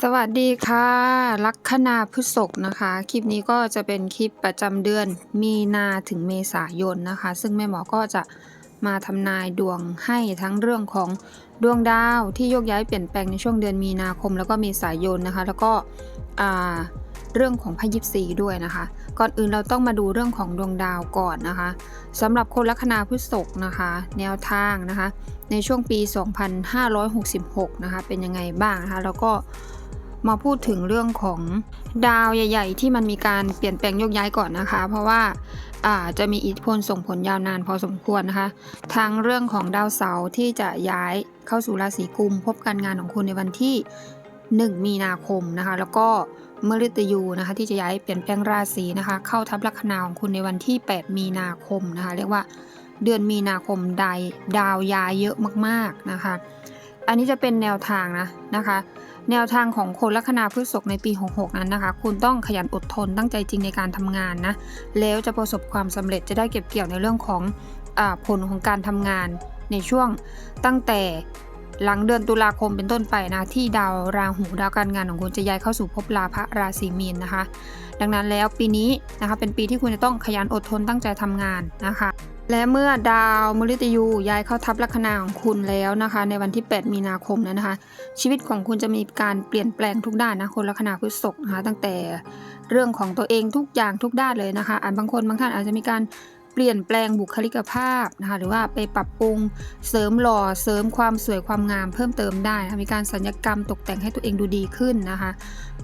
สวัสดีค่ะลัคนาพฤษภนะคะ คลิปนี้ก็จะเป็นคลิปประจำเดือนมีนาถึงเมษายนนะคะ ซึ่งแม่หมอก็จะมาทำนายดวงให้ทั้งเรื่องของดวงดาวที่โยกย้ายเปลี่ยนแปลงในช่วงเดือนมีนาคมแล้วก็เมษายนนะคะ แล้วก็เรื่องของพยิบสีด้วยนะคะ ก่อนอื่นเราต้องมาดูเรื่องของดวงดาวก่อนนะคะสำหรับคนลัคนาพฤษภนะคะ แนวทางนะคะ ในช่วงปี 2566 นะคะ เป็นยังไงบ้างนะคะ แล้วก็ มาพูดถึงเรื่องของดาวใหญ่ ๆ ที่มันมีการเปลี่ยนแปลงโยกย้ายก่อนนะคะ เพราะว่าอาจะมีอิทธิพลส่งผลยาวนานพอสมควรนะคะ ทั้งเรื่องของดาวเสาร์ที่จะย้ายเข้าสู่ราศีกุม พบการงานของคุณในวันที่ 1 มีนาคมนะคะ แล้วก็มฤตยูนะคะที่จะย้ายเปลี่ยนแปลงราศีนะคะ เข้าทับลัคนาของคุณในวันที่ 8 มีนาคมนะคะ เรียกว่าเดือนมีนาคมใดดาวย้ายเยอะมากๆนะคะ อันนี้จะเป็นแนวทางนะนะคะ แนวทางของคนลัคนาพฤษภในปี 66 นั้นนะคะ คุณต้องขยันอดทนตั้งใจจริงในการทำงานนะ แล้วจะประสบความสำเร็จจะได้เก็บเกี่ยวในเรื่องของอผลของการทำงานในช่วงตั้งแต่หลังเดือนตุลาคมเป็นต้นไปนะ ที่ดาวราหูดาวการงานของคุณจะย้ายเข้าสู่ภพลาภราศีมีนนะคะ ดังนั้นแล้วปีนี้นะคะเป็นปีที่คุณจะต้องขยันอดทนตั้งใจทำงานนะคะ และเมื่อดาวมฤตยูย้ายเข้าทับลัคนาของคุณแล้วนะคะ ในวันที่ 8 มีนาคมนั้นนะคะ ชีวิตของคุณจะมีการเปลี่ยนแปลงทุกด้านนะคนลัคนาพฤษภนะคะตั้งแต่เรื่องของตัวเองทุกอย่างทุกด้านเลยนะคะอาจบางคนบางท่านอาจจะมีการเปลี่ยนแปลงบุคลิกภาพนะคะหรือว่าไปปรับปรุงเสริมหล่อเสริมความสวยความงามเพิ่มเติมได้มีการสัญญกรรมตกแต่งให้ตัวเองดูดีขึ้นนะคะ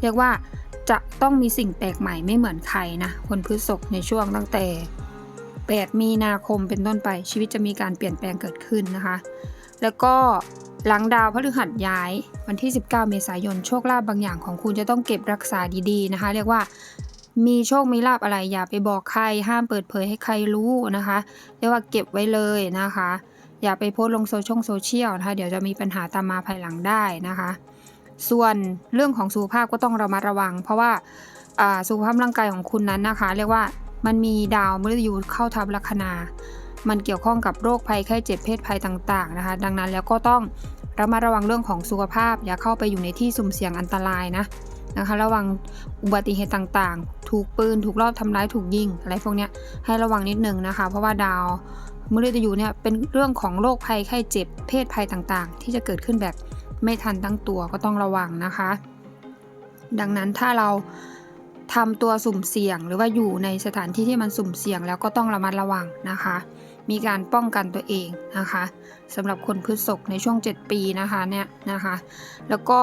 เรียกว่าจะต้องมีสิ่งแปลกใหม่ไม่เหมือนใครนะคนพฤษภในช่วงตั้งแต่ 8 มีนาคมเป็นต้นไปชีวิตจะมีการเปลี่ยนแปลงเกิดขึ้นนะคะ แล้วก็หลังดาวพฤหัสย้ายวันที่ 19 เมษายนโชคลาภบางอย่างของคุณจะต้องเก็บรักษาดีๆนะคะ เรียกว่ามีโชคมีลาภอะไรอย่าไปบอกใครห้ามเปิดเผยให้ใครรู้นะคะ เรียกว่าเก็บไว้เลยนะคะ อย่าไปโพสลงโซเชียลโซเชียลนะคะเดี๋ยวจะมีปัญหาตามมาภายหลังได้นะคะ ส่วนเรื่องของสุขภาพก็ต้องระมัดระวัง เพราะว่าอ่าสุขภาพร่างกายของคุณนั้นนะคะ เรียกว่า มันมีดาวมฤตยูเข้าทับลัคนา มันเกี่ยวข้องกับโรคภัยไข้เจ็บเพศภัยต่างๆนะคะ ดังนั้นแล้วก็ต้องระมัดระวังเรื่องของสุขภาพ อย่าเข้าไปอยู่ในที่สุ่มเสี่ยงอันตรายนะนะคะ ระวังอุบัติเหตุต่างๆ ถูกปืน ถูกลอบทำร้าย ถูกยิง อะไรพวกนี้ให้ระวังนิดนึงนะคะ เพราะว่าดาวมฤตยูเนี่ยเป็นเรื่องของโรคภัยไข้เจ็บ เพศภัยต่างๆ ที่จะเกิดขึ้นแบบไม่ทันตั้งตัวก็ต้องระวังนะคะ ดังนั้นถ้าเรา ทำตัวสุ่มเสี่ยง หรือว่าอยู่ในสถานที่ที่มันสุ่มเสี่ยง แล้วก็ต้องระมัดระวังนะคะ มีการป้องกันตัวเองนะคะสำหรับคนพฤษภในช่วง 7 ปีนะคะเนี่ยนะคะ แล้วก็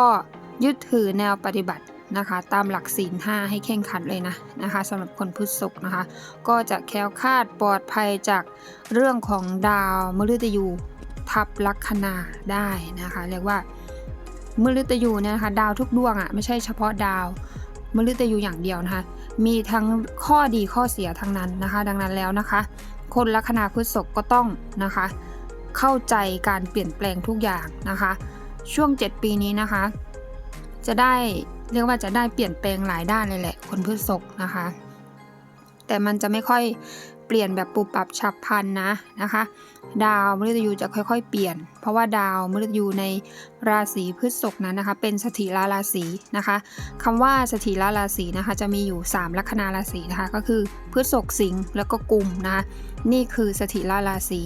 ยึดถือแนวปฏิบัตินะคะ ตามหลักศีลห้าให้เข่งขัดเลยนะนะคะสำหรับคนพฤษภนะคะ ก็จะแคล้วคลาดปลอดภัยจากเรื่องของดาวมฤตยูทับลัคนาได้นะคะ เรียกว่ามฤตยูเนี่ยนะคะดาวทุกดวงอะ่ะไม่ใช่เฉพาะดาว มฤตยูอย่างเดียวนะคะ มีทั้งข้อดีข้อเสียทั้งนั้นนะคะ ดังนั้นแล้วนะคะ คนลัคนาพฤษภก็ต้องนะคะ เข้าใจการเปลี่ยนแปลงทุกอย่างนะคะ ช่วง 7 ปีนี้นะคะ จะได้เรียกว่าจะได้เปลี่ยนแปลงหลายด้านเลยแหละ คนพฤษภนะคะ แต่มันจะไม่ค่อย เปลี่ยนแบบปุบปับฉับพลันนะนะคะ ดาวมฤตยูจะค่อยๆ เปลี่ยน เพราะว่าดาวมฤตยูในราศีพฤษภนั้นนะคะ เป็นสถิราราศีนะคะคำว่าสถิราราศีนะคะ จะมีอยู่ 3 ลัคนาราศีนะคะ ก็คือพฤษภสิงห์แล้วก็กุมนะคะนี่คือสถิราราศี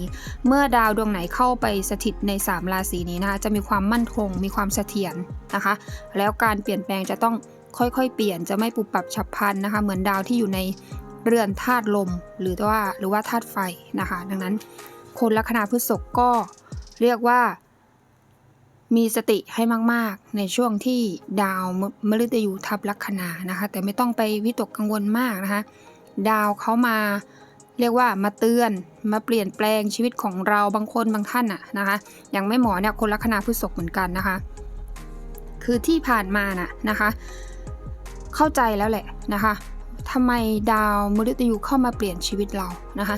เมื่อดาวดวงไหนเข้าไปสถิตใน 3 ราศีนี้นะคะ จะมีความมั่นคง มีความเสถียรนะคะ แล้วการเปลี่ยนแปลงจะต้องค่อยๆ เปลี่ยนจะไม่ปุบปับฉับพลันนะคะ เหมือนดาวที่อยู่ใน เรือนธาตุลมหรือว่าหรือว่าธาตุไฟนะคะ ดังนั้นคนลัคนาพฤษภก็เรียกว่า มีสติให้มาก ๆ ในช่วงที่ดาวมฤตยูทับลัคนานะคะ แต่ไม่ต้องไปวิตกกังวลมากนะคะ ดาวเขามาเรียกว่ามาเตือนมาเปลี่ยนแปลงชีวิตของเราบางคนบางท่านอะนะคะ อย่างแม่หมอเนี่ยคนลัคนาพฤษภเหมือนกันนะคะ คือที่ผ่านมาน่ะนะคะ เข้าใจแล้วแหละนะคะ ทำไมดาวมฤตยูเข้ามาเปลี่ยนชีวิตเรานะคะ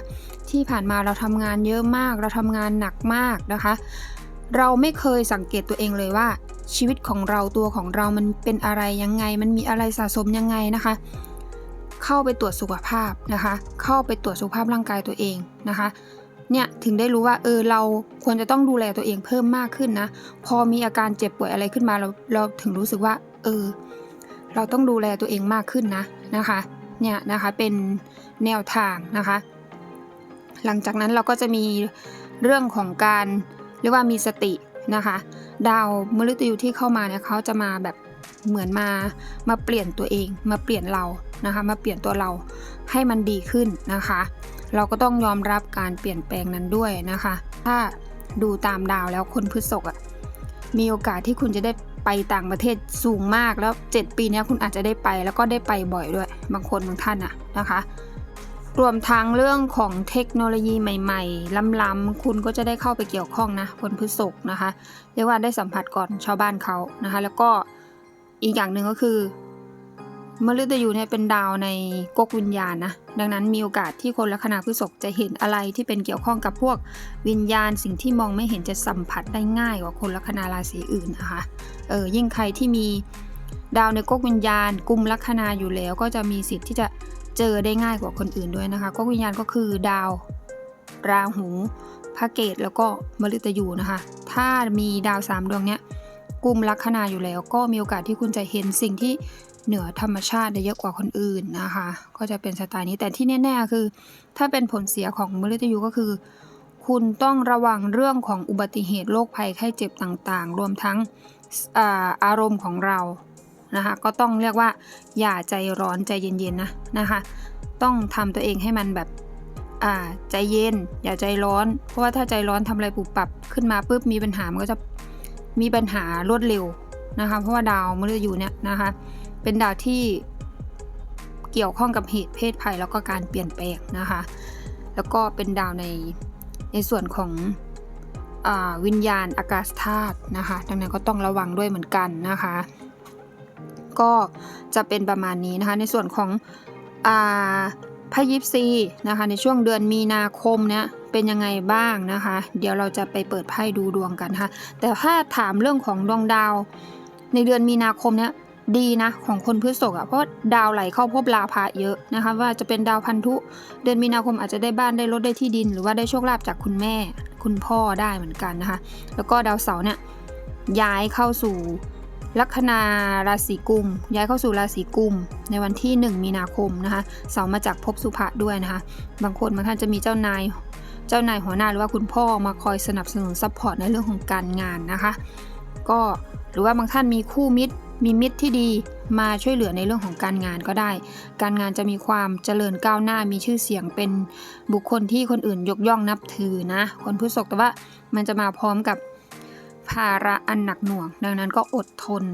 ที่ผ่านมาเราทำงานเยอะมาก เราทำงานหนักมากนะคะ เราไม่เคยสังเกตตัวเองเลยว่า ชีวิตของเราตัวของเรามันเป็นอะไรยังไง มันมีอะไรสะสมยังไงนะคะ เข้าไปตรวจสุขภาพนะคะ เข้าไปตรวจสุขภาพร่างกายตัวเองนะคะเนี่ยถึงได้รู้ว่าเออเราควรจะต้องดูแลตัวเองเพิ่มมากขึ้นนะ พอมีอาการเจ็บป่วยอะไรขึ้นมาเราเราถึงรู้สึกว่า เออ เราต้องดูแลตัวเองมากขึ้นนะนะคะ เนี่ยนะคะเป็นแนวทางนะคะ หลังจากนั้นเราก็จะมีเรื่องของการเรียกว่ามีสตินะคะ ดาวมฤตยูที่เข้ามาเนี่ยเขาจะมาแบบเหมือนมามาเปลี่ยนตัวเอง มาเปลี่ยนเรานะคะมาเปลี่ยนตัวเราให้มันดีขึ้นนะคะ เราก็ต้องยอมรับการเปลี่ยนแปลงนั้นด้วยนะคะ ถ้าดูตามดาวแล้วคนพฤษภอะมีโอกาสที่คุณจะได้ ไปต่างประเทศสูงมากแล้ว 7 ปีนี้คุณอาจจะได้ไปแล้วก็ได้ไปบ่อยด้วย บางคนบางท่านอะนะคะ รวมทั้งเรื่องของเทคโนโลยีใหม่ๆ ล้ำๆคุณก็จะได้เข้าไปเกี่ยวข้องนะคนพฤษกนะคะ เรียกว่าได้สัมผัสก่อนชาวบ้านเขานะคะ แล้วก็อีกอย่างหนึ่งก็คือ มฤตยูเนี่ยเป็นดาวในก๊กวิญญาณนะ ดังนั้นมีโอกาสที่คนลัคนาพฤษภจะเห็นอะไรที่เป็นเกี่ยวข้องกับพวกวิญญาณ สิ่งที่มองไม่เห็นจะสัมผัสได้ง่ายกว่าคนลัคนาราศีอื่นนะคะ เออยิ่งใครที่มีดาวในก๊กวิญญาณกลุ่มลัคนาอยู่แล้ว ก็จะมีสิทธิ์ที่จะเจอได้ง่ายกว่าคนอื่นด้วยนะคะก๊กวิญญาณก็คือดาว ราหูพระเกตแล้วก็มฤตยูนะคะ ถ้ามีดาวสามดวงเนี้ยกลุ่มลัคนาอยู่แล้ว ก็มีโอกาสที่คุณจะเห็นสิ่งที่ เหนือธรรมชาติได้เยอะกว่าคนอื่นนะคะ ก็จะเป็นสไตล์นี้แต่ที่แน่ๆคือ ถ้าเป็นผลเสียของมฤตยูก็คือ คุณต้องระวังเรื่องของอุบัติเหตุโรคภัยไข้เจ็บต่างๆ รวมทั้งอาอารมณ์ของเรานะคะก็ต้องเรียกว่าอย่าใจร้อนใจเย็นๆนะนะคะ ต้องทำตัวเองให้มันแบบอ่าใจเย็น อย่าใจร้อน เพราะว่าถ้าใจร้อนทำอะไรปุบปับขึ้นมาปุ๊บมีปัญหามันก็จะมีปัญหารวดเร็ว นะคะ เพราะว่าดาวมฤตยูเนี่ยนะคะ เป็นดาวที่เกี่ยวข้องกับเหตุเพศภัยแล้วก็การเปลี่ยนแปลงนะคะ แล้วก็เป็นดาวในในส่วนของอวิญญาณอากาศธาตุนะคะ ดังนั้นก็ต้องระวังด้วยเหมือนกันนะคะ ก็จะเป็นประมาณนี้นะคะ ในส่วนของอาพยิปซีนะคะ ในช่วงเดือนมีนาคมเนี่ยเป็นยังไงบ้างนะคะ เดี๋ยวเราจะไปเปิดไพ่ดูดวงกันนะคะแต่ถ้าถามเรื่องของดวงดาว ในเดือนมีนาคมเนี่ยดีนะของคนพฤษภอะเพราะดาวไหลเข้าพบลาภะเยอะนะคะ ว่าจะเป็นดาวพันธุ เดือนมีนาคมอาจจะได้บ้านได้รถได้ที่ดิน หรือว่าได้โชคลาภจากคุณแม่ คุณพ่อได้เหมือนกันนะคะ แล้วก็ดาวเสาร์เนี่ยย้ายเข้าสู่ลัคนาราศีกุม ย้ายเข้าสู่ราศีกุม ในวันที่ 1 มีนาคมนะคะเสาร์มาจากภพสุภะด้วยนะคะ บางคนบางท่านจะมีเจ้านาย เจ้านายหัวหน้าหรือว่าคุณพ่อมาคอยสนับสนุนซัพพอร์ตในเรื่องของการงานนะคะ ก็ หรือว่าบางท่านมีคู่มิตร มีมิตรที่ดีมาช่วยเหลือในเรื่องของการงานก็ได้ การงานจะมีความเจริญก้าวหน้ามีชื่อเสียงเป็นบุคคลที่คนอื่นยกย่องนับถือนะ คนพฤษภแต่ว่ามันจะมาพร้อมกับภาระอันหนักหน่วง ดังนั้นก็อดทน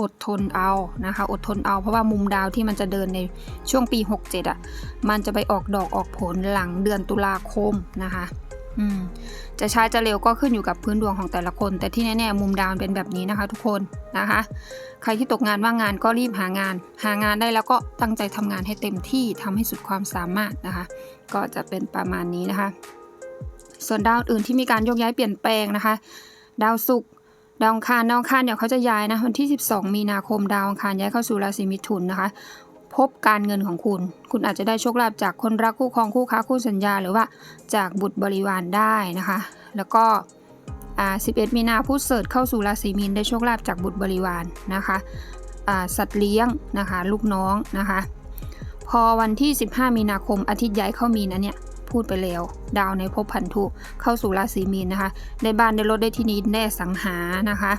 อดทนเอานะคะ อดทนเอาเพราะว่ามุมดาวที่มันจะเดินในช่วงปี 67อะมันจะไปออกดอกออกผลหลังเดือนตุลาคมนะคะ จะช้าจะเร็วก็ขึ้นอยู่กับพื้นดวงของแต่ละคน แต่ที่แน่ๆมุมดาวเป็นแบบนี้นะคะทุกคนนะคะ ใครที่ตกงานว่างงานก็รีบหางาน หางานได้แล้วก็ตั้งใจทำงานให้เต็มที่ทำให้สุดความสามารถนะคะ ก็จะเป็นประมาณนี้นะคะ ส่วนดาวอื่นที่มีการโยกย้ายเปลี่ยนแปลงนะคะ ดาวศุกร์ดาวคารดาวคารเดี๋ยวเขาจะย้ายนะวันที่ 12 มีนาคมดาวคารย้ายเข้าสู่ราศีมิถุนนะคะ พบการเงินของคุณ คุณอาจจะได้โชคลาภจากคนรักคู่ครองคู่ค้าคู่สัญญา หรือว่าจากบุตรบริวารได้นะคะ แล้วก็ 11 มีนาพุธเสริฐเข้าสู่ราศีมีนได้โชคลาภจากบุตรบริวารนะคะสัตว์เลี้ยงนะคะลูกน้องนะคะ พอวันที่ 15 มีนาคมอาทิตย์ย้ายเข้ามีนนะเนี่ยพูดไปแล้ว ดาวในภพพันธุเข้าสู่ราศีมีนนะคะ ได้บ้านได้รถได้ที่ดินได้สังหานะคะ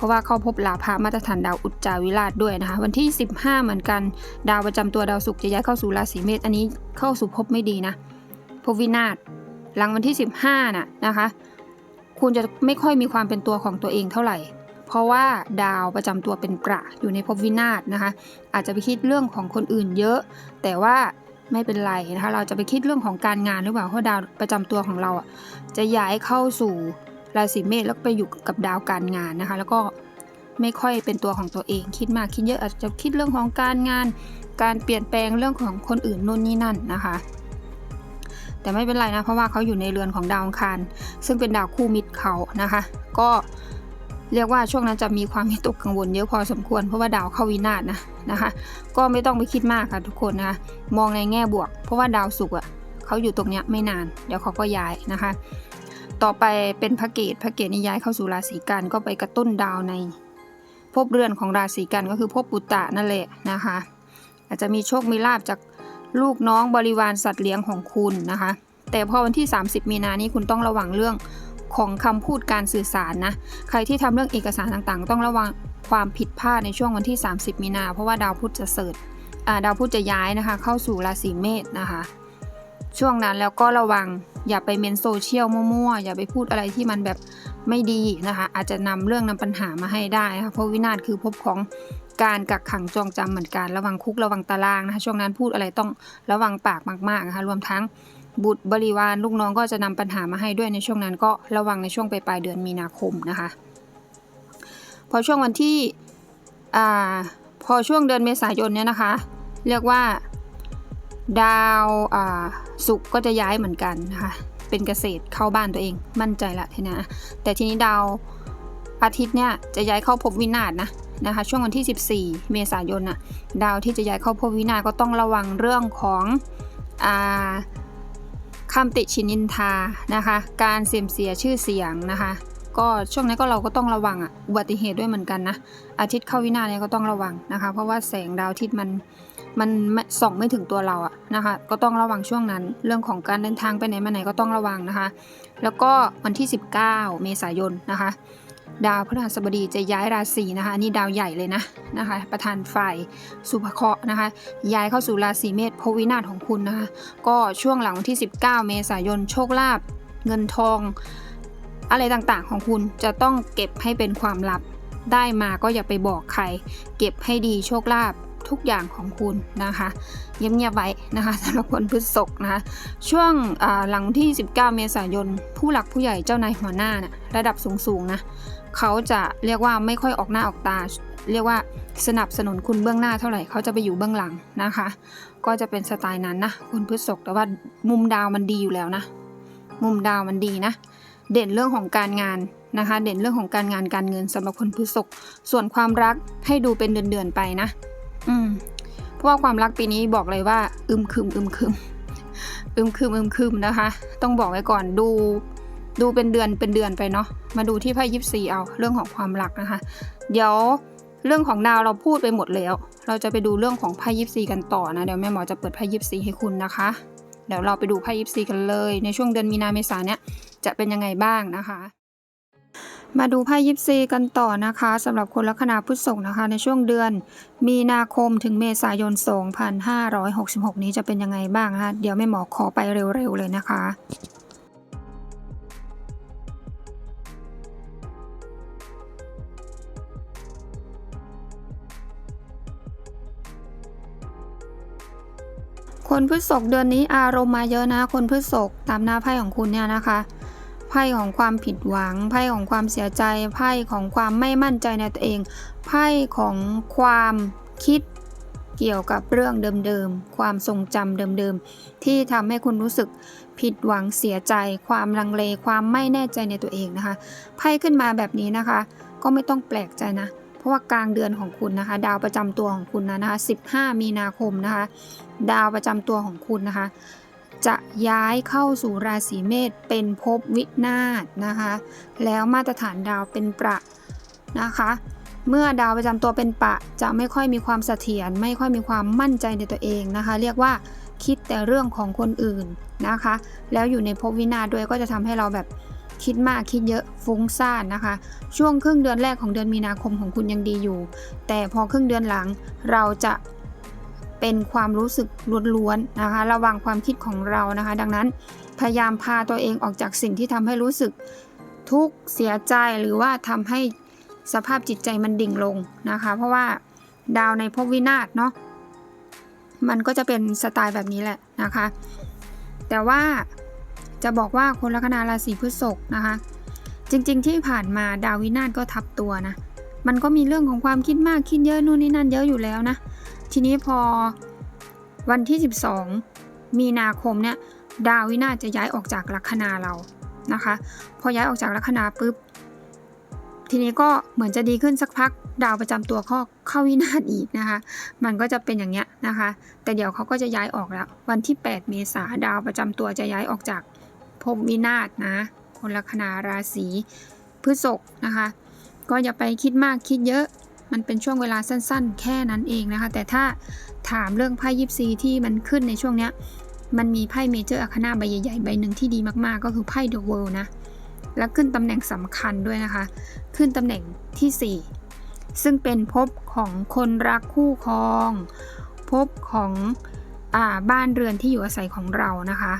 เพราะว่าเข้าพบลาภะมาตรฐานดาวอุจจาวิราชด้วยนะคะ วันที่ 15 เหมือนกัน ดาวประจำตัวดาวศุกร์จะย้ายเข้าสู่ราศีเมษอันนี้เข้าสู่ภพไม่ดีนะภพวินาศหลังวันที่ 15น่ะนะคะ คุณจะไม่ค่อยมีความเป็นตัวของตัวเองเท่าไหร่ เพราะว่าดาวประจำตัวเป็นประอยู่ในภพวินาศนะคะ อาจจะไปคิดเรื่องของคนอื่นเยอะ แต่ว่าไม่เป็นไรนะคะ เราจะไปคิดเรื่องของการงานหรือเปล่าเพราะดาวประจำตัวของเราอะจะย้ายเข้าสู่ ราศีเมษแล้วก็ไปอยู่กับดาวการงานนะคะ แล้วก็ไม่ค่อยเป็นตัวของตัวเอง คิดมากคิดเยอะอาจจะคิดเรื่องของการงาน การเปลี่ยนแปลงเรื่องของคนอื่นนู่นนี่นั่นนะคะ แต่ไม่เป็นไรนะ เพราะว่าเขาอยู่ในเรือนของดาวอังคาร ซึ่งเป็นดาวคู่มิตรเขานะคะ ก็เรียกว่าช่วงนั้นจะมีความวิตกกังวลเยอะพอสมควรเพราะว่าดาวเข้าวินาศนะนะคะ ก็ไม่ต้องไปคิดมากค่ะทุกคนนะคะมองในแง่บวก เพราะว่าดาวศุกร์อะเขเขาอยู่ตรงเนี้ยไม่นาน เดี๋ยวเขาก็ย้ายนะคะ ต่อไปเป็นพระเกตพระเกตนี่ย้ายเข้าสู่ราศีกันก็ไปกระตุ้นดาวในภพเรือนของราศีกันก็คือภพปุตตะนั่นแหละนะคะ อาจจะมีโชคมีลาบจากลูกน้องบริวารสัตว์เลี้ยงของคุณนะคะ แต่พอวันที่ 30 มีนานี้คุณต้องระวังเรื่องของคำพูดการสื่อสารนะ ใครที่ทำเรื่องเอกสารต่างๆ ต้องระวังความผิดพลาดในช่วงวันที่ 30 มีนา เพราะว่าดาวพุธจะเสริฐอ่าดาวพุธจะย้ายนะคะ เข้าสู่ราศีเมษนะคะ ช่วงนั้นแล้วก็ระวังอย่าไปเมนโซเชียลมั่วๆ อย่าไปพูดอะไรที่มันแบบไม่ดีนะคะ อาจจะนำเรื่องนำปัญหามาให้ได้นะคะเพราะวินาศคือภพของการกักขังจองจำเหมือนกันระวังคุกระวังตารางนะคะช่วงนั้นพูดอะไรต้องระวังปากมากๆนะคะรวมทั้งบุตรบริวารลูกน้องก็จะนำปัญหามาให้ด้วยในช่วงนั้นก็ระวังในช่วงปลายเดือนมีนาคมนะคะ พอช่วงวันที่อ่าพอช่วงเดือนเมษายนเนี่ยนะคะ เรียกว่า ดาวอ่าศุกก็จะย้ายเหมือนกันนะคะเป็นเกษตรเข้าบ้านตัวเองมั่นใจละทีนะ แต่ทีนี้ดาวอาทิตย์เนี่ยจะย้ายเข้าภพวินาศนะนะคะช่วงวันที่ 14 เมษายนน่ะดาวที่จะย้ายเข้าภพวินาศก็ต้องระวังเรื่องของอาคำติชินินทานะคะการเสื่อมเสียชื่อเสียงนะคะก็ช่วงนี้ก็เราก็ต้องระวังอะอุบัติเหตุด้วยเหมือนกันนะอาทิตย์เข้าวินาศเนี่ยก็ต้องระวังนะคะ เพราะว่าแสงดาวอาทิตย์มัน มันส่องไม่ถึงตัวเราอะนะคะ ก็ต้องระวังช่วงนั้น เรื่องของการเดินทางไปไหนมาไหนก็ต้องระวังนะคะ แล้วก็วันที่ 19 เมษายนนะคะ ดาวพฤหัสบดีจะย้ายราศีนะคะนนี่ดาวใหญ่เลยนะนะคะ ประธานฝ่ายสุภเคราะห์นะคะ ย้ายเข้าสู่ราศีเมษพวินาศของคุณนะคะ ก็ช่วงหลังวันที่ 19 เมษายนโชคลาภเงินทอง อะไรต่างๆของคุณจะต้องเก็บให้เป็นความลับได้มาก็อย่าไปบอกใคร เก็บให้ดีโชคลาภ ทุกอย่างของคุณนะคะ เงียบๆไว้นะคะสำหรับคนพฤษภนะคะช่วงหลังที่ 19 เมษายน ผู้หลักผู้ใหญ่เจ้านายหัวหน้านะระดับสูงๆนะเขาจะเรียกว่าไม่ค่อยออกหน้าออกตา เรียกว่าสนับสนุนคุณเบื้องหน้าเท่าไหร่เขาจะไปอยู่เบื้องหลังนะคะ ก็จะเป็นสไตล์นั้นนะคุณพฤษภแต่ว่ามุมดาวมันดีอยู่แล้วนะมุมดาวมันดีนะเด่นเรื่องของการงานนะคะ เด่นเรื่องของการงานการเงินสำหรับคนพฤษภส่วนความรักให้ดูเป็นเดือนๆไปนะ อืมเพราะว่าความรักปีนี้บอกเลยว่า อึมครึมอึมครึมอึมครึมอึมครึมนะคะ ต้องบอกไว้ก่อนดู ดูเป็นเดือนเป็นเดือนไปเนาะมาดูที่ไพ่ยิปซีเอาเรื่องของความรักนะคะ เดี๋ยวเรื่องของดาวเราพูดไปหมดแล้ว เราจะไปดูเรื่องของไพ่ยิปซีกันต่อนะเดี๋ยวแม่หมอจะเปิดไพ่ยิปซีให้คุณนะคะ เดี๋ยวเราไปดูไพ่ยิปซีกันเลย ในช่วงเดือนมีนาเมษาเนี่ยจะเป็นยังไงบ้างนะคะ มาดูไพ่ยิปซีกันต่อนะคะสำหรับคนลัคนาพุทธศกนะคะในช่วงเดือน มีนาคมถึงเมษายน 2566 นี้จะเป็นยังไงบ้างนะคะเดี๋ยวแม่หมอขอไปเร็วๆเลยนะคะคนพฤษภเดือนนี้อารมณ์มาเยอะนะ คนพฤษภตามหน้าไพ่ของคุณเนี่ยนะคะ ไพ่ของความผิดหวัง ไพ่ของความเสียใจ ไพ่ของความไม่มั่นใจในตัวเอง ไพ่ของความคิดเกี่ยวกับเรื่องเดิมๆ ความทรงจำเดิมๆ ที่ทำให้คุณรู้สึกผิดหวังเสียใจ ความลังเล ความไม่แน่ใจในตัวเองนะคะ ไพ่ขึ้นมาแบบนี้นะคะ ก็ไม่ต้องแปลกใจนะ เพราะว่ากลางเดือนของคุณนะคะ ดาวประจำตัวของคุณนะนะคะ 15 มีนาคมนะคะ ดาวประจำตัวของคุณนะคะ จะย้ายเข้าสู่ราศีเมษเป็นภพวินาศนะคะ แล้วมาตรฐานดาวเป็นประนะคะ เมื่อดาวประจำตัวเป็นปะ จะไม่ค่อยมีความเสถียรไม่ค่อยมีความมั่นใจในตัวเองนะคะ เรียกว่าคิดแต่เรื่องของคนอื่นนะคะ แล้วอยู่ในภพวินาศด้วยก็จะทำให้เราแบบคิดมากคิดเยอะฟุ้งซ่านนะคะ ช่วงครึ่งเดือนแรกของเดือนมีนาคมของคุณยังดีอยู่ แต่พอครึ่งเดือนหลังเราจะ เป็นความรู้สึกล้วนๆนะคะ ระวังความคิดของเรานะคะ ดังนั้นพยายามพาตัวเองออกจากสิ่งที่ทำให้รู้สึกทุกข์เสียใจหรือว่าทำให้สภาพจิตใจมันดิ่งลงนะคะ เพราะว่าดาวในภพวินาศเนาะมันก็จะเป็นสไตล์แบบนี้แหละนะคะ แต่ว่าจะบอกว่าคนลัคนาราศีพฤษภนะคะ จริงๆที่ผ่านมาดาววินาศก็ทับตัวนะ มันก็มีเรื่องของความคิดมากคิดเยอะนู่นนี่นั่นเยอะอยู่แล้วนะ ทีนี้พอวันที่ 12 มีนาคมเนี่ยดาววินาจะย้ายออกจากลัคนาเรานะคะ พอย้ายออกจากลัคนาปุ๊บทีนี้ก็เหมือนจะดีขึ้นสักพักดาวประจำตัวก็เข้าวินาศอีกนะคะ มันก็จะเป็นอย่างเงี้ยนะคะ แต่เดี๋ยวเขาก็จะย้ายออกแล้ว วันที่ 8 เมษาดาวประจำตัวจะย้ายออกจากภพวินาศนะคนลัคนาราศีพฤษภนะคะ ก็อย่าไปคิดมากคิดเยอะ มันเป็นช่วงเวลาสั้นๆ แค่นั้นเองนะคะ แต่ถ้าถามเรื่องไพ่ยิปซีที่มันขึ้นในช่วงเนี้ย มันมีไพ่เมเจอร์อาคนาใบใหญ่ๆ ใบหนึ่งที่ดีมากๆ ก็คือไพ่เดอะเวิลด์นะ แล้วขึ้นตำแหน่งสำคัญด้วยนะคะ ขึ้นตำแหน่งทีสี่4 ซึ่งเป็นภพของคนรักคู่ครองภพของอาบ้านเรือนที่อยู่อาศัยของเรานะคะ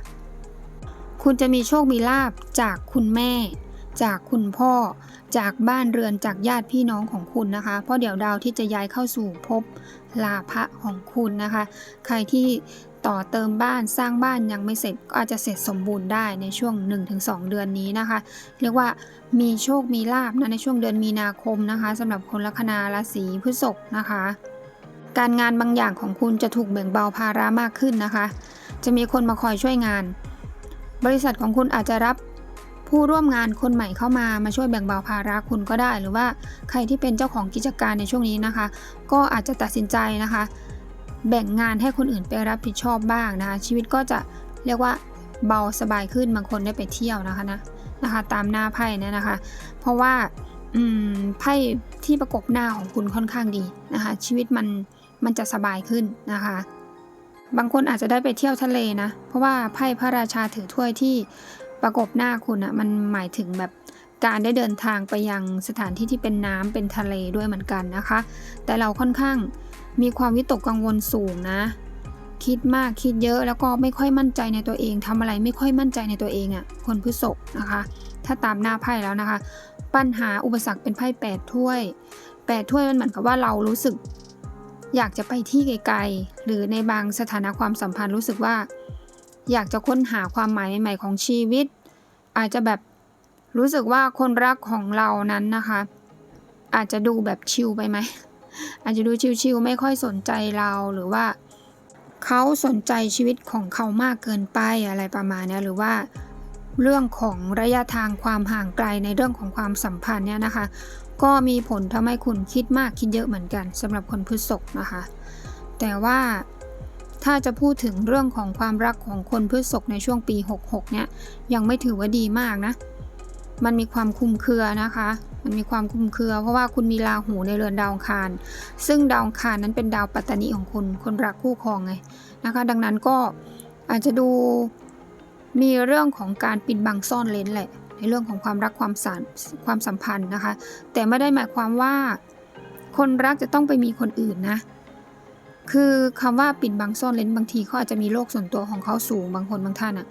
คุณจะมีโชคมีลาบจากคุณแม่ จากคุณพ่อ จากบ้านเรือนจากญาติพี่น้องของคุณนะคะ เพราะเดี๋ยวดาวที่จะย้ายเข้าสู่ภพลาภะของคุณนะคะ ใครที่ต่อเติมบ้านสร้างบ้านยังไม่เสร็จก็อาจจะเสร็จสมบูรณ์ได้ในช่วง 1-2 เดือนนี้นะคะ เรียกว่ามีโชคมีลาบนะในช่วงเดือนมีนาคมนะคะสำหรับคนลัคนาราศีพฤษภนะคะ การงานบางอย่างของคุณจะถูกแบ่งเบาภาระมากขึ้นนะคะ จะมีคนมาคอยช่วยงาน บริษัทของคุณอาจจะรับ ผู้ร่วมงานคนใหม่เข้ามามาช่วยแบ่งเบาภาระคุณก็ได้ หรือว่าใครที่เป็นเจ้าของกิจการในช่วงนี้นะคะ ก็อาจจะตัดสินใจนะคะ แบ่งงานให้คนอื่นไปรับผิดชอบบ้างนะคะ ชีวิตก็จะเรียกว่าเบาสบายขึ้นบางคนได้ไปเที่ยวนะคะนะนะคะตามหน้าไพ่นี่ยนะคะ เพราะว่าไพ่ที่ประกบหน้าของคุณค่อนข้างดีนะคะ ชีวิตมันมันจะสบายขึ้นนะคะ บางคนอาจจะได้ไปเที่ยวทะเลนะ เพราะว่าไพ่พระราชาถือถ้วยที่ ประกบหน้าคุณอะมันหมายถึงแบบการได้เดินทางไปยังสถานที่ที่เป็นน้ำเป็นทะเลด้วยเหมือนกันนะคะ แต่เราค่อนข้างมีความวิตกกังวลสูงนะ คิดมากคิดเยอะแล้วก็ไม่ค่อยมั่นใจในตัวเองทำอะไรไม่ค่อยมั่นใจในตัวเองอะ่ะคนพฤษภนะคะ ถ้าตามหน้าไพ่แล้วนะคะ ปัญหาอุปสรรคเป็นไพ่แปดถ้วยแปดถ้วยมันเหมือนกับว่าเรารู้สึก อยากจะไปที่ไกลๆหรือในบางสถานะความสัมพันธ์รู้สึกว่า อยากจะค้นหาความหมายใหม่ๆของชีวิต อาจจะแบบรู้สึกว่าคนรักของเรานั้นนะคะ อาจจะดูแบบชิลไปไหม อาจจะดูชิลๆไม่ค่อยสนใจเราหรือว่าเขาสนใจชีวิตของเขามากเกินไปอะไรประมาณนี้หรือว่าเรื่องของระยะทางความห่างไกลในเรื่องของความสัมพันธ์เนี่ยนะคะ ก็มีผลทำให้คุณคิดมากคิดเยอะเหมือนกันสำหรับคนพฤษภนะคะ แต่ว่า ถ้าจะพูดถึงเรื่องของความรักของคนพฤษภในช่วงปี 66 เนี่ย ยังไม่ถือว่าดีมากนะ มันมีความคุมเครือนะคะ มันมีความคุมเครือ เพราะว่าคุณมีราหูในเรือนดาวคาร ซึ่งดาวคารนั้นเป็นดาวปัตตานีของคุณ คนรักคู่ครองไงนะคะ ดังนั้นก็อาจจะดูมีเรื่องของการปิดบังซ่อนเลนแหละ ในเรื่องของความรักความสัมความสัมพันธ์นะคะ แต่ไม่ได้หมายความว่า คนรักจะต้องไปมีคนอื่นนะ คือคำว่าปิดบังซ่อนเลนบางทีเขาอาจจะมีโลกส่วนตัวของเขาสูงบางคนบางท่านอะ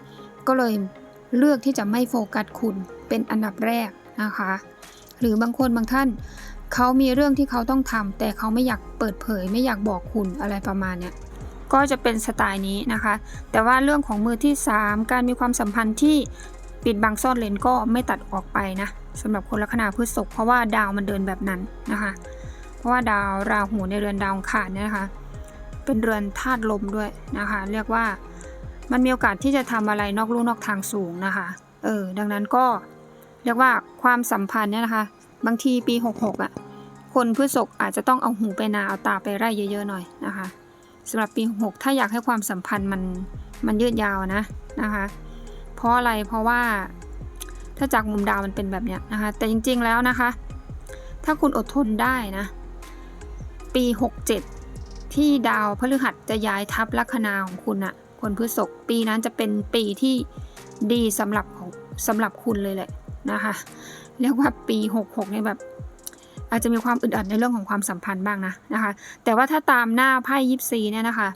ก็เลยเลือกที่จะไม่โฟกัสคุณเป็นอันดับแรกนะคะ หรือบางคนบางท่านเขามีเรื่องที่เขาต้องทำแต่เขาไม่อยากเปิดเผย ไม่อยากบอกคุณอะไรประมาณเนี้ยก็จะเป็นสไตล์นี้นะคะ แต่ว่าเรื่องของมือที่ 3 การมีความสัมพันธ์ที่ปิดบังซ่อนเลนก็ไม่ตัดออกไปนะสำหรับคนลัคนาพฤษภเพราะว่าดาวมันเดินแบบนั้นนะคะ เพราะว่าดาวราหูในเรือนดาวอังคารเนี่ยนะคะ เป็นเรือนธาตุลมด้วยนะคะ เรียกว่ามันมีโอกาสที่จะทำอะไรนอกลู่นอกทางสูงนะคะ เออ ดังนั้นก็เรียกว่าความสัมพันธ์เนี่ยนะคะ บางทีปี 66อะ่ะ คนพฤษภอาจจะต้องเอาหูไปนาเอาตาไปไร่เยอะ ๆ หน่อยนะคะสำหรับปี 66 ถ้าอยากให้ความสัมพันธ์มันมันยืดยาวนะนะคะ เพราะอะไร เพราะว่าถ้าจากมุมดาวมันเป็นแบบเนี้ยนะคะ แต่จริงๆแล้วนะคะ ถ้าคุณอดทนได้นะ ปี 67 ที่ดาวพฤหัสจะย้ายทับลัคนาของคุณอะคนพฤษภปีนั้นจะเป็นปีที่ดีสำหรับของสำหรับคุณเลยแหละนะคะเรียกว่าปี 66เนี่ยแบบอาจจะมีความอึดอัดในเรื่องของความสัมพันธ์บ้างนะนะคะ แต่ว่าถ้าตามหน้าไพ่ยิปซีเนี่ยนะคะ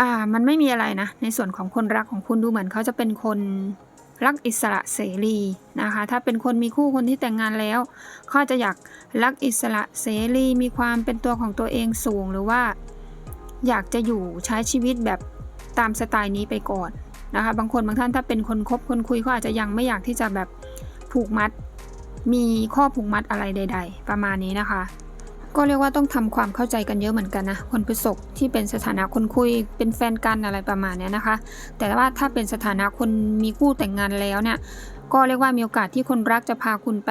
อ่ามันไม่มีอะไรนะ ในส่วนของคนรักของคุณดูเหมือนเขาจะเป็นคน รักอิสระเสรีนะคะ ถ้าเป็นคนมีคู่คนที่แต่งงานแล้วเขาอาจจะอยากรักอิสระเสรีมีความเป็นตัวของตัวเองสูงหรือว่า อยากจะอยู่ใช้ชีวิตแบบตามสไตล์นี้ไปก่อนนะคะ บางคนบางท่านถ้าเป็นคนคบคนคุยเขาอาจจะยังไม่อยากที่จะแบบผูกมัด มีข้อผูกมัดอะไรใด ๆ ประมาณนี้นะคะ ก็เรียกว่าต้องทำความเข้าใจกันเยอะเหมือนกันนะคนพฤษภที่เป็นสถานะคนคุยเป็นแฟนกันอะไรประมาณนี้นะคะ แต่ว่าถ้าเป็นสถานะคนมีคู่แต่งงานแล้วเนี่ยก็เรียกว่ามีโอกาสที่คนรักจะพาคุณไป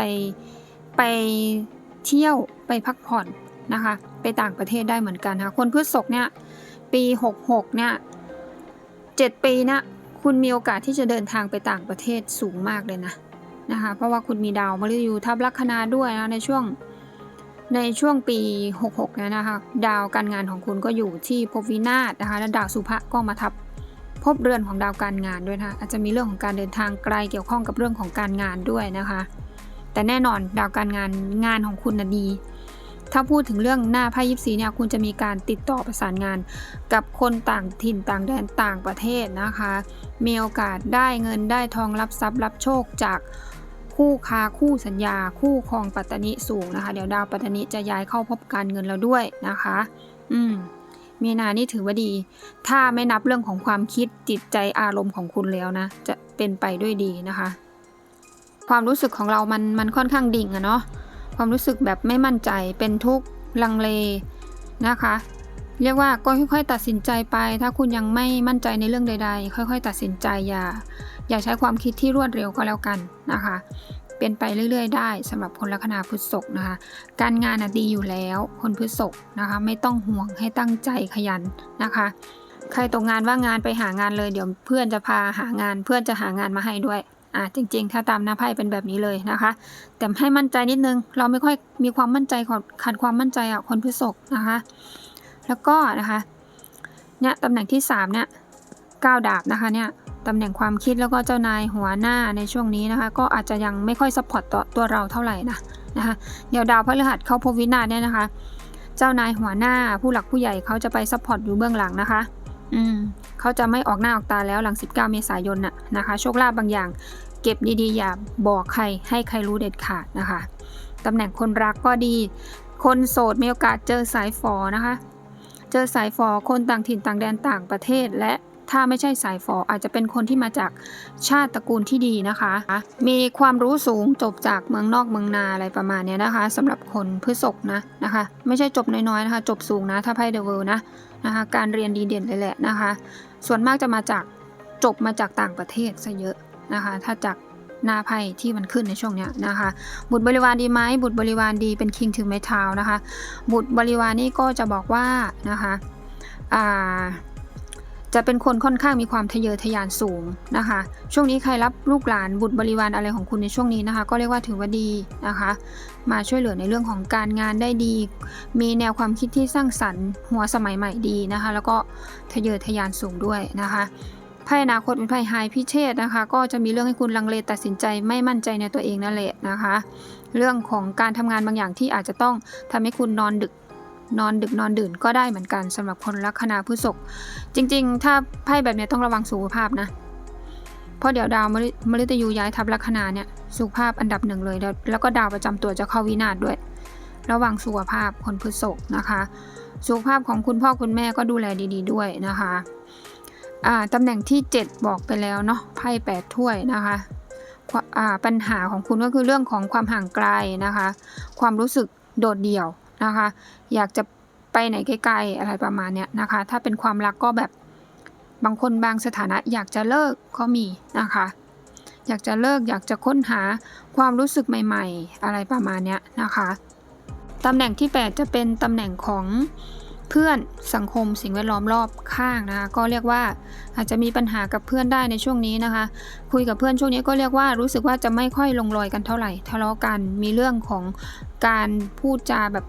ไปเที่ยวไปพักผ่อนนะคะ ไปต่างประเทศได้เหมือนกันค่ะคนพฤษภเนี่ยปี 66เนี่ย7ปีเนี่ยคุณมีโอกาสที่จะเดินทางไปต่างประเทศสูงมากเลยนะนะคะเพราะว่าคุณมีดาวมฤตยูทับลัคนาด้วยนะในช่วง ในช่วงปี 66เนี่ยนะคะ ดาวการงานของคุณก็อยู่ที่ภพวินาศนะคะ และดาวสุภะก็มาทับพบเรือนของดาวการงานด้วยนะคะอาจจะมีเรื่องของการเดินทางไกลเกี่ยวข้องกับเรื่องของการงานด้วยนะคะ แต่แน่นอนดาวการงานงานของคุณนะดี ถ้าพูดถึงเรื่องหน้าไพ่ยิปซีเนี่ยคุณจะมีการติดต่อประสานงาน กับคนต่างถิ่นต่างแดนต่างประเทศนะคะ มีโอกาสได้เงินได้ทองรับทรัพย์รับโชคจาก คู่ค้าคู่สัญญา คู่ครองปัตตนิสูงนะคะ เดี๋ยวดาวปัตตนิจะย้ายเข้าพบการเงินเราด้วยนะคะ อืมมีนานี่ถือว่าดี ถ้าไม่นับเรื่องของความคิดจิตใจอารมณ์ของคุณแล้วนะ จะเป็นไปด้วยดีนะคะ ความรู้สึกของเรามันมันค่อนข้างดิ่งอะเนาะ ความรู้สึกแบบไม่มั่นใจ เป็นทุกข์ลังเลนะคะ เรียกว่าก็ค่อย ๆ ตัดสินใจไป ถ้าคุณยังไม่มั่นใจในเรื่องใด ๆ ค่อย ๆ ตัดสินใจอย่า อย่าใช้ความคิดที่รวดเร็วก็แล้วกันนะคะ เป็นไปเรื่อย ๆ ได้สำหรับคนลัคนาพฤษภนะคะ การงานอะดีอยู่แล้ว คนพฤษภนะคะ ไม่ต้องห่วงให้ตั้งใจขยันนะคะ ใครตกงานว่างงานไปหางานเลยเดี๋ยวเพื่อนจะพาหางานเพื่อนจะหางานมาให้ด้วยอ่าจริง ๆ ถ้าตามหน้าไพ่เป็นแบบนี้เลยนะคะ แต่ให้มั่นใจนิดนึง เราไม่ค่อยมีความมั่นใจขอขาดความมั่นใจอะคนพฤษภนะคะ แล้วก็นะคะเนี่ยตำแหน่งที่3เนี่ยก้าวดาบนะคะเนี่ย ตำแหน่งความคิดแล้วก็เจ้านายหัวหน้าในช่วงนี้นะคะ ก็อาจจะยังไม่ค่อยซัพพอร์ตต่อตัวเราเท่าไหร่นะนะคะเดี๋ยวดาวพฤหัสเข้าพบวินาศเนี่ยนะคะ เจ้านายหัวหน้าผู้หลักผู้ใหญ่เขาจะไปซัพพอร์ตอยู่เบื้องหลังนะคะ อืมเขาจะไม่ออกหน้าออกตาแล้วหลัง 19 เมษายนน่ะนะคะ โชคลาภบางอย่าง เก็บดีๆ อย่าบอกใครให้ใครรู้เด็ดขาดนะคะตำแหน่งคนรักก็ดี คนโสดมีโอกาสเจอสายฝอนะคะ เจอสายฝอคนต่างถิ่นต่างแดนต่างประเทศและ ถ้าไม่ใช่สายฝออาจจะเป็นคนที่มาจากชาติตระกูลที่ดีนะคะ มีความรู้สูงจบจากเมืองนอกเมืองนาอะไรประมาณเนี้ยนะคะสำหรับคนพฤษภนะนะคะ ไม่ใช่จบน้อยๆนะคะ จบสูงนะถ้าไพ่เดอะเวิลด์นะนะคะการเรียนดีเด่นเลยแหละนะคะ ส่วนมากจะมาจากจบมาจากต่างประเทศซะเยอะนะคะ ถ้าจากหน้าไพ่ที่มันขึ้นในช่วงเนี้ยนะคะ บุตรบริวารดีไหมบุตรบริวารดีเป็นคิงถือไม้เท้านะคะ บุตรบริวารนี่ก็จะบอกว่านะคะอ่า จะเป็นคนค่อนข้างมีความทะเยอทะยานสูงนะคะ ช่วงนี้ใครรับลูกหลานบุตรบริวารอะไรของคุณในช่วงนี้นะคะ ก็เรียกว่าถือว่าดีนะคะ มาช่วยเหลือในเรื่องของการงานได้ดี มีแนวความคิดที่สร้างสรรค์ หัวสมัยใหม่ดีนะคะ แล้วก็ทะเยอทะยานสูงด้วยนะคะไพ่อนาคตเป็นไพ่ไฮพิเชษนะคะ ก็จะมีเรื่องให้คุณลังเลตัดสินใจไม่มั่นใจในตัวเองนั่นแหละนะคะ เรื่องของการทำงานบางอย่างที่อาจจะต้องทำให้คุณนอนดึก นอนดึกนอนดื่นก็ได้เหมือนกันสำหรับคนลัคนาพฤษภจริง ๆ ถ้าไพ่แบบนี้ต้องระวังสุขภาพนะ เพราะเดี๋ยวดาวมฤมฤตยูย้ายทับลัคนาเนี่ยสุขภาพอันดับหนึ่งเลย แล้วแล้วก็ดาวประจำตัวจะเข้าวินาศด้วย ระวังสุขภาพคนพฤษภนะคะ สุขภาพของคุณพ่อคุณแม่ก็ดูแลดี ๆด้วยนะคะตำแหน่งที่ 7 บอกไปแล้วเนาะไพ่แปดถ้วยนะคะปัญหาของคุณก็คือเรื่องของความห่างไกลนะคะ ความรู้สึกโดดเดี่ยว นะคะ อยากจะไปไหนไกลๆอะไรประมาณเนี้ยนะคะ ถ้าเป็นความรักก็แบบบางคนบางสถานะอยากจะเลิกก็มีนะคะ อยากจะเลิกอยากจะค้นหาความรู้สึกใหม่ ๆ อะไรประมาณเนี้ยนะคะตำแหน่งที่ 8 จะเป็นตำแหน่งของเพื่อนสังคมสิ่งแวดล้อมรอบข้างนะคะก็เรียกว่าอาจจะมีปัญหากับเพื่อนได้ในช่วงนี้นะคะ คุยกับเพื่อนช่วงนี้ก็เรียกว่ารู้สึกว่าจะไม่ค่อยลงรอยกันเท่าไหร่ทะเลาะกันมีเรื่องของการพูดจาแบบ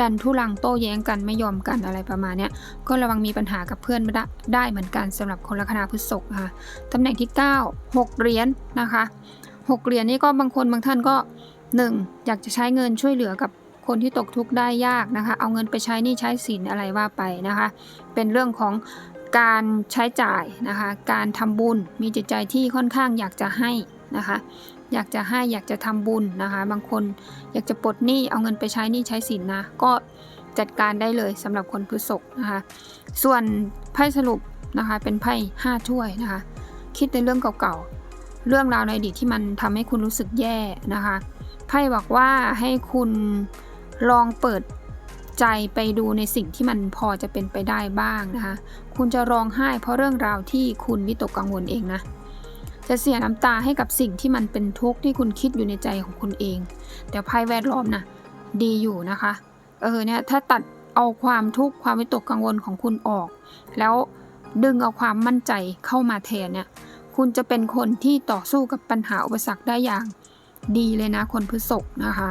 ดันทุลังโต้แย้งกันไม่ยอมกันอะไรประมาณเนี้ยก็ระวังมีปัญหากับเพื่อนได้ได้เหมือนกันสำหรับคนลัคนาพฤษภนะคะตำแหน่งที่ 9 6เหรียญนะคะ6เหรียญนี่ก็บางคนบางท่านก็ 1. อยากจะใช้เงินช่วยเหลือกับคนที่ตกทุกข์ได้ยากนะคะ เอาเงินไปใช้นี่ใช้สินอะไรว่าไปนะคะ เป็นเรื่องของการใช้จ่ายนะคะ การทำบุญมีจิตใจที่ค่อนข้างอยากจะให้นะคะ อยากจะให้อยากจะทำบุญนะคะ บางคนอยากจะปลดหนี้เอาเงินไปใช้หนี้ใช้สินนะ ก็จัดการได้เลยสำหรับคนพฤษภนะคะ ส่วนไพ่สรุปนะคะเป็นไพ่ห้าถ้วยนะคะ คิดในเรื่องเก่าๆ เรื่องราวในอดีตที่มันทำให้คุณรู้สึกแย่นะคะ ไพ่บอกว่าให้คุณลองเปิดใจไปดูในสิ่งที่มันพอจะเป็นไปได้บ้างนะคะ คุณจะร้องไห้เพราะเรื่องราวที่คุณวิตกกังวลเองนะ จะเสียน้ำตาให้กับสิ่งที่มันเป็นทุกข์ที่คุณคิดอยู่ในใจของคุณเอง แต่ไพ่แวดล้อมนะดีอยู่นะคะ เออเนี่ยถ้าตัดเอาความทุกข์ความวิตกกังวลของคุณออก แล้วดึงเอาความมั่นใจเข้ามาแทนเนี่ย คุณจะเป็นคนที่ต่อสู้กับปัญหาอุปสรรคได้อย่างดีเลยนะคนพฤษภนะคะ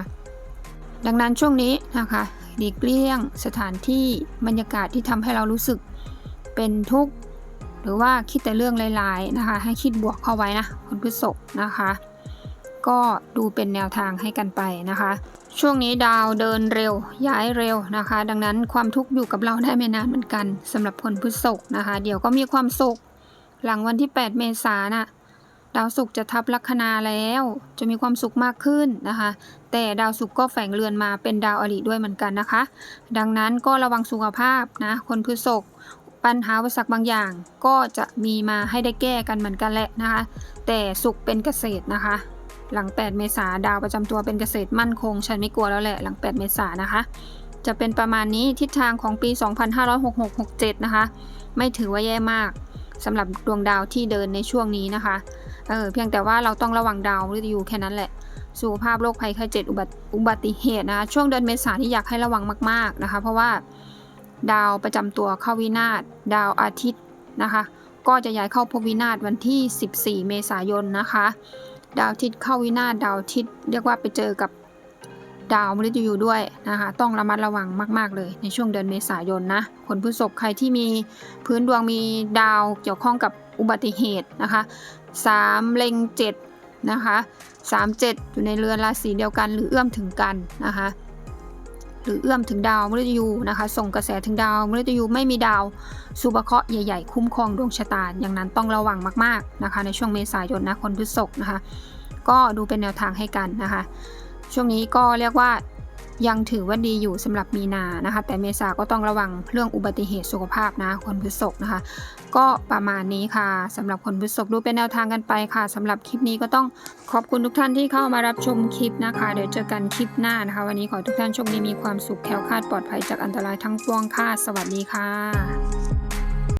ดังนั้นช่วงนี้นะคะหลีกลี่ยงสถานที่บรรยากาศที่ทำให้เรารู้สึกเป็นทุกข์ หรือว่าคิดแต่เรื่องร้ายๆนะคะ ให้คิดบวกเข้าไว้นะคนพฤษภนะคะ ก็ดูเป็นแนวทางให้กันไปนะคะ ช่วงนี้ดาวเดินเร็วย้ายเร็วนะคะ ดังนั้นความทุกข์อยู่กับเราได้ไม่นานเหมือนกันสำหรับคนพฤษภนะคะ เดี๋ยวก็มีความสุข หลังวันที่ 8 เมษายนน่ะดาวศุกร์จะทับลัคนาแล้ว จะมีความสุขมากขึ้นนะคะ แต่ดาวศุกร์ก็แฝงเรือนมาเป็นดาวอริด้วยเหมือนกันนะคะ ดังนั้นก็ระวังสุขภาพนะ คนพฤษภ ปัญหาอุปสรรคบางอย่าง ก็จะมีมาให้ได้แก้กันเหมือนกันแหละนะคะ แต่ศุกเป็นเกษตรนะคะ หลัง 8 เมษาดาวประจำตัวเป็นเกษตรมั่นคง ฉันไม่กลัวแล้วแหละหลัง 8 เมษานะคะ จะเป็นประมาณนี้ทิศทางของปี 2566-67 นะคะ ไม่ถือว่าแย่มากสำหรับดวงดาวที่เดินในช่วงนี้นะคะเออเพียงแต่ว่าเราต้องระวังดาวฤตยูแค่นั้นแหละสุขภาพโรคภัยไข้เจ็บอุบัติเหตุนะคะช่วงเดือนเมษายนที่อยากให้ระวังมาก ๆนะคะ เพราะว่า ดาวประจำตัวเข้าวินาศดาวอาทิตย์นะคะ ก็จะย้ายเข้าพวินาศวันที่ 14 เมษายนนะคะ ดาวอาทิตย์เข้าวินาศดาวอาทิตย์เรียกว่าไปเจอกับดาวมฤตยูด้วยนะคะ ต้องระมัดระวังมาก ๆ เลยในช่วงเดือนเมษายนนะคนพฤษภใครที่มีพื้นดวงมีดาวเกี่ยวข้องกับอุบัติเหตุนะคะ3เล็ง7นะคะ3 7 อยู่ในเรือนราศีเดียวกันหรือเอื้อมถึงกันนะคะ หรือเอื้อมถึงดาวมฤตยูนะคะ ส่งกระแสถึงดาวมฤตยูไม่มีดาวสุภเคราะห์ใหญ่ๆ คุ้มครองดวงชะตาอย่างนั้นต้องระวังมากๆนะคะ ในช่วงเมษายนนะคนพฤษภนะคะ ก็ดูเป็นแนวทางให้กันนะคะ ช่วงนี้ก็เรียกว่า ยังถือว่าดีอยู่สำหรับมีนานะคะ แต่เมษาก็ต้องระวังเรื่องอุบัติเหตุสุขภาพนะคนพฤษภนะคะ ก็ประมาณนี้ค่ะสำหรับคนพฤษภดูเป็นแนวทางกันไปค่ะสำหรับคลิปนี้ก็ต้องขอบคุณทุกท่านที่เข้ามารับชมคลิปนะคะ เดี๋ยวเจอกันคลิปหน้านะคะ วันนี้ขอทุกท่านโชคดีมีความสุขแคล้วคลาดปลอดภัยจากอันตรายทั้งปวงค่ะสวัสดีค่ะ